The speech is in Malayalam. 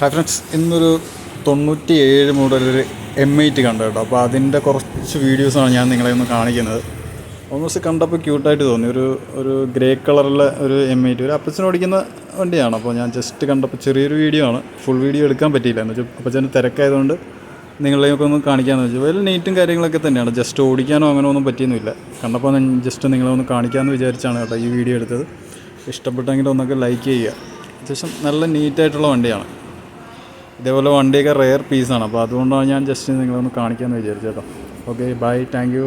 ഹായ് ഫ്രണ്ട്സ് ഇന്നൊരു തൊണ്ണൂറ്റി ഏഴ് മോഡലൊരു എം എയ്റ്റ് കണ്ടു കേട്ടോ. അപ്പോൾ അതിന്റെ കുറച്ച് വീഡിയോസാണ് ഞാൻ നിങ്ങളെ ഒന്ന് കാണിക്കുന്നത്. ഓൾമോസ്റ്റ് കണ്ടപ്പോൾ ക്യൂട്ടായിട്ട് തോന്നി. ഒരു ഒരു ഗ്രേ കളറിലെ ഒരു എം എയ്റ്റ് ഒരു അപ്പച്ചൻ ഓടിക്കുന്ന വണ്ടിയാണ്. അപ്പോൾ ഞാൻ ജസ്റ്റ് കണ്ടപ്പോൾ ചെറിയൊരു വീഡിയോ ആണ്. ഫുൾ വീഡിയോ എടുക്കാൻ പറ്റിയില്ല എന്ന് വെച്ചാൽ അപ്പച്ചൻ തിരക്കായതുകൊണ്ട് നിങ്ങളെയൊക്കെ ഒന്ന് കാണിക്കാമെന്ന് വെച്ചു. വലിയ നീറ്റും കാര്യങ്ങളൊക്കെ തന്നെയാണ്. ജസ്റ്റ് ഓടിക്കാനോ അങ്ങനെ ഒന്നും പറ്റിയൊന്നുമില്ല. കണ്ടപ്പോൾ ഞാൻ ജസ്റ്റ് നിങ്ങളെ ഒന്ന് കാണിക്കാമെന്ന് വിചാരിച്ചാണ് കേട്ടോ ഈ വീഡിയോ എടുത്തത്. ഇഷ്ടപ്പെട്ടെങ്കിൽ ഒന്നൊക്കെ ലൈക്ക് ചെയ്യുക. അത്യാവശ്യം നല്ല നീറ്റായിട്ടുള്ള വണ്ടിയാണ്. ഇതേപോലെ വണ്ടിയൊക്കെ റെയർ പീസാണ് അപ്പോൾ അതുകൊണ്ടാണ് ഞാൻ ജസ്റ്റ് നിങ്ങളൊന്ന് കാണിക്കാമെന്ന് വിചാരിച്ചേട്ടോ ഓക്കെ ബൈ താങ്ക്